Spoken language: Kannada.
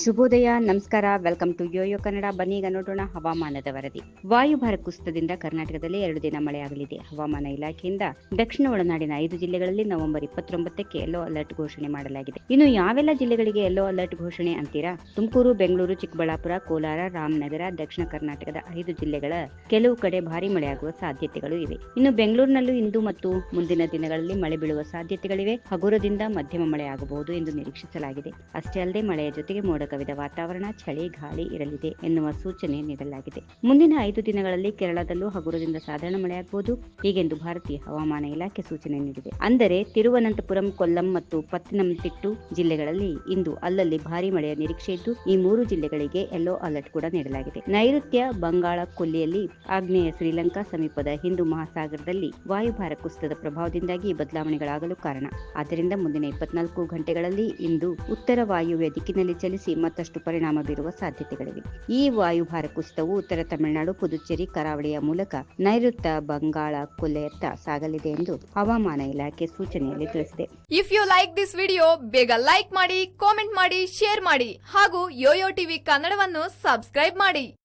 ಶುಭೋದಯ, ನಮಸ್ಕಾರ. ವೆಲ್ಕಮ್ ಟು ಯೋಯೋ ಕನ್ನಡ ಬನ್ನಿ, ಈಗ ನೋಡೋಣ ಹವಾಮಾನದ ವರದಿ. ವಾಯುಭಾರ ಕುಸಿತದಿಂದ ಕರ್ನಾಟಕದಲ್ಲಿ ಎರಡು ದಿನ ಮಳೆಯಾಗಲಿದೆ. ಹವಾಮಾನ ಇಲಾಖೆಯಿಂದ ದಕ್ಷಿಣ ಒಳನಾಡಿನ ಐದು ಜಿಲ್ಲೆಗಳಲ್ಲಿ ನವೆಂಬರ್ ಇಪ್ಪತ್ತೊಂಬತ್ತಕ್ಕೆ ಯೆಲ್ಲೋ ಅಲರ್ಟ್ ಘೋಷಣೆ ಮಾಡಲಾಗಿದೆ. ಇನ್ನು ಯಾವೆಲ್ಲ ಜಿಲ್ಲೆಗಳಿಗೆ ಯೆಲ್ಲೋ ಅಲರ್ಟ್ ಘೋಷಣೆ ಅಂತೀರಾ? ತುಮಕೂರು, ಬೆಂಗಳೂರು, ಚಿಕ್ಕಬಳ್ಳಾಪುರ, ಕೋಲಾರ, ರಾಮನಗರ, ದಕ್ಷಿಣ ಕರ್ನಾಟಕದ ಐದು ಜಿಲ್ಲೆಗಳ ಕೆಲವು ಕಡೆ ಭಾರಿ ಮಳೆಯಾಗುವ ಸಾಧ್ಯತೆಗಳು ಇವೆ. ಇನ್ನು ಬೆಂಗಳೂರಿನಲ್ಲೂ ಇಂದು ಮತ್ತು ಮುಂದಿನ ದಿನಗಳಲ್ಲಿ ಮಳೆ ಬೀಳುವ ಸಾಧ್ಯತೆಗಳಿವೆ. ಹಗುರದಿಂದ ಮಧ್ಯಮ ಮಳೆಯಾಗಬಹುದು ಎಂದು ನಿರೀಕ್ಷಿಸಲಾಗಿದೆ. ಅಷ್ಟೇ ಅಲ್ಲದೆ ಮಳೆಯ ಜೊತೆಗೆ ಮೋಡ ಕವಿದ ವಾತಾವರಣ ಚಳಿ ಗಾಳಿ ಇರಲಿದೆ ಎನ್ನುವ ಸೂಚನೆ ನೀಡಲಾಗಿದೆ. ಮುಂದಿನ ಐದು ದಿನಗಳಲ್ಲಿ ಕೇರಳದಲ್ಲೂ ಹಗುರದಿಂದ ಸಾಧಾರಣ ಮಳೆಯಾಗಬಹುದು. ಹೀಗೆಂದು ಭಾರತೀಯ ಹವಾಮಾನ ಇಲಾಖೆ ಸೂಚನೆ ನೀಡಿದೆ. ಅಂದರೆ ತಿರುವನಂತಪುರಂ, ಕೊಲ್ಲಂ ಮತ್ತು ಪತ್ತನಂತಿಟ್ಟು ಜಿಲ್ಲೆಗಳಲ್ಲಿ ಇಂದು ಅಲ್ಲಲ್ಲಿ ಭಾರಿ ಮಳೆಯ ನಿರೀಕ್ಷೆ ಇದ್ದು, ಈ ಮೂರು ಜಿಲ್ಲೆಗಳಿಗೆ ಯೆಲ್ಲೋ ಅಲರ್ಟ್ ಕೂಡ ನೀಡಲಾಗಿದೆ. ನೈಋತ್ಯ ಬಂಗಾಳ ಕೊಲ್ಲಿಯಲ್ಲಿ ಆಗ್ನೇಯ ಶ್ರೀಲಂಕಾ ಸಮೀಪದ ಹಿಂದೂ ಮಹಾಸಾಗರದಲ್ಲಿ ವಾಯುಭಾರ ಕುಸಿತದ ಪ್ರಭಾವದಿಂದಾಗಿ ಬದಲಾವಣೆಗಳಾಗಲು ಕಾರಣ. ಆದ್ದರಿಂದ ಮುಂದಿನ ಇಪ್ಪತ್ನಾಲ್ಕು ಗಂಟೆಗಳಲ್ಲಿ ಇಂದು ಉತ್ತರ ವಾಯುವ್ಯ ದಿಕ್ಕಿನಲ್ಲಿ ಚಲಿಸಿ ಮತ್ತಷ್ಟು ಪರಿಣಾಮ ಬೀರುವ ಸಾಧ್ಯತೆಗಳಿವೆ. ಈ ವಾಯುಭಾರ ಕುಸಿತವು ಉತ್ತರ ತಮಿಳುನಾಡು, ಪುದುಚೇರಿ, ಕರಾವಳಿಯ ಮೂಲಕ ನೈಋತ್ಯ ಬಂಗಾಳ ಕೊಲೆಯತ್ತ ಸಾಗಲಿದೆ ಎಂದು ಹವಾಮಾನ ಇಲಾಖೆ ಸೂಚನೆಯಲ್ಲಿ ತಿಳಿಸಿದೆ. If you like this video ಬೇಗ ಲೈಕ್ ಮಾಡಿ ಕಾಮೆಂಟ್ ಮಾಡಿ ಶೇರ್ ಮಾಡಿ ಹಾಗೂ ಯೋಯೋ ಟಿವಿ ಕನ್ನಡವನ್ನು ಸಬ್ಸ್ಕ್ರೈಬ್ ಮಾಡಿ.